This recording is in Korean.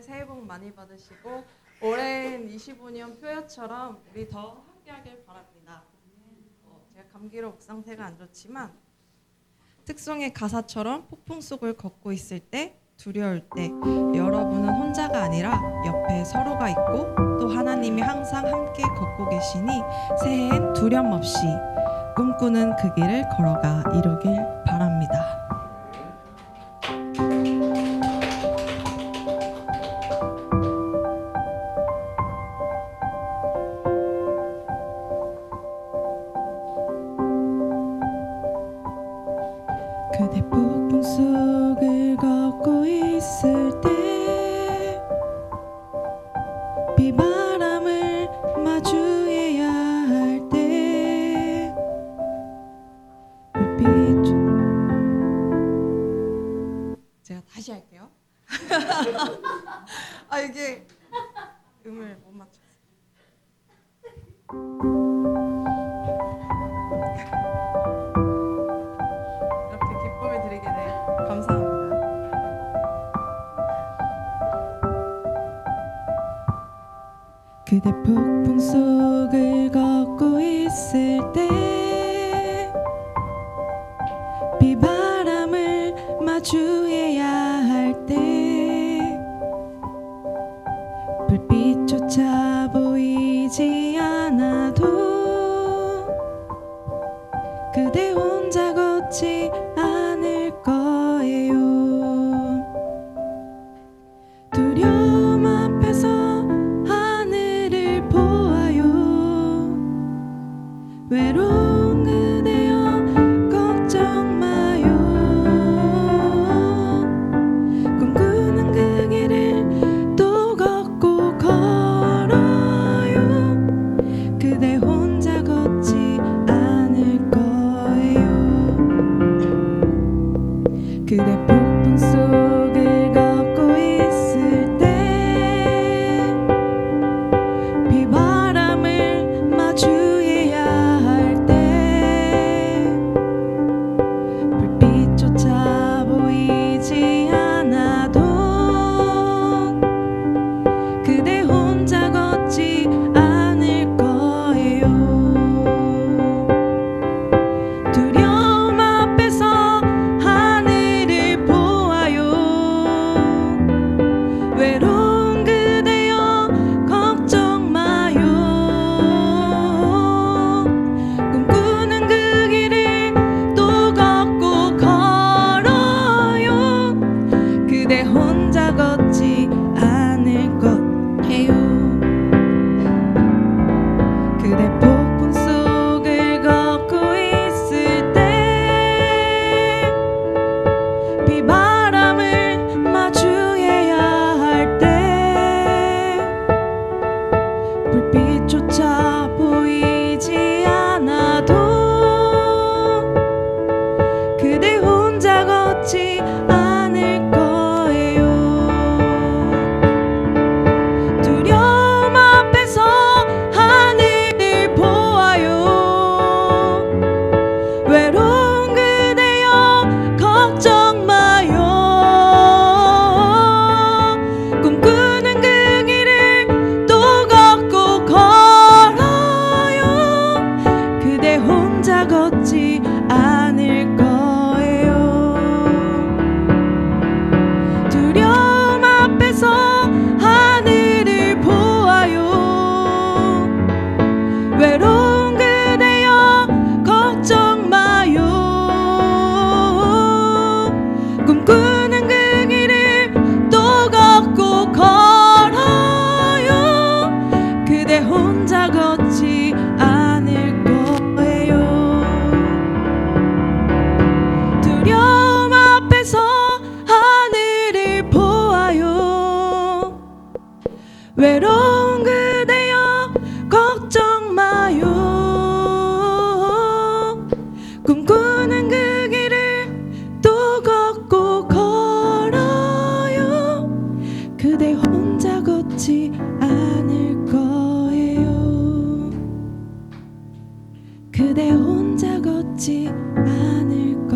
새해 복 많이 받으시고 올해는 25년 표여처럼 우리 더 함께하길 바랍니다. 어, 제가 감기로 목 상태가 안 좋지만 특송의 가사처럼 폭풍 속을 걷고 있을 때 두려울 때 여러분은 혼자가 아니라 옆에 서로가 있고 또 하나님이 항상 함께 걷고 계시니 새해엔 두려움 없이 꿈꾸는 그 길을 걸어가 이루길 그대 폭풍 속을 걷고 있을 때 비바람을 마주해야 할 때 불빛 제가 다시 할게요. 아 이게 음을 못 맞췄 그대 폭풍 속을 걷고 있을 때 비바람을 마주해야 할 때 불빛조차 보이지 그대 그대 혼자 걷지 외로운 그대여 걱정 마요. 꿈꾸는 그 길을 또 걷고 걸어요. 그대 혼자 걷지 않을 거예요. 그대 혼자 걷지 않을